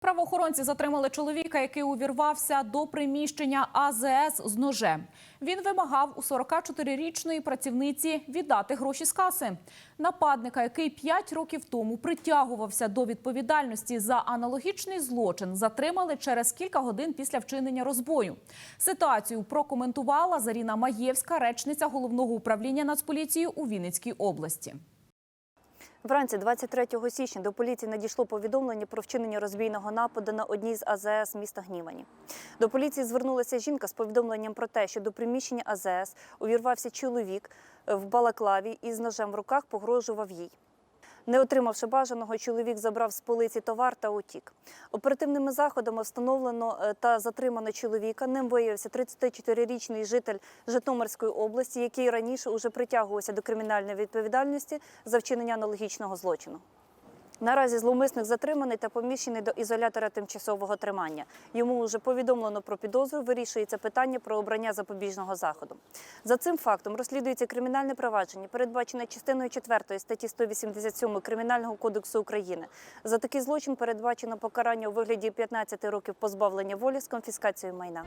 Правоохоронці затримали чоловіка, який увірвався до приміщення АЗС з ножем. Він вимагав у 44-річної працівниці віддати гроші з каси. Нападника, який 5 років тому притягувався до відповідальності за аналогічний злочин, затримали через кілька годин після вчинення розбою. Ситуацію прокоментувала Заріна Маєвська, речниця головного управління Нацполіції у Вінницькій області. Вранці 23 січня до поліції надійшло повідомлення про вчинення розбійного нападу на одній з АЗС міста Гнівані. До поліції звернулася жінка з повідомленням про те, що до приміщення АЗС увірвався чоловік в балаклаві і з ножем в руках погрожував їй. Не отримавши бажаного, чоловік забрав з полиці товар та утік. Оперативними заходами встановлено е, та затримано чоловіка. Ним виявився 34-річний житель Житомирської області, який раніше уже притягувався до кримінальної відповідальності за вчинення аналогічного злочину. Наразі зловмисник затриманий та поміщений до ізолятора тимчасового тримання. Йому вже повідомлено про підозру. Вирішується питання про обрання запобіжного заходу. За цим фактом розслідується кримінальне провадження, передбачене частиною 4 статті 187 Кримінального кодексу України. За такий злочин передбачено покарання у вигляді 15 років позбавлення волі з конфіскацією майна.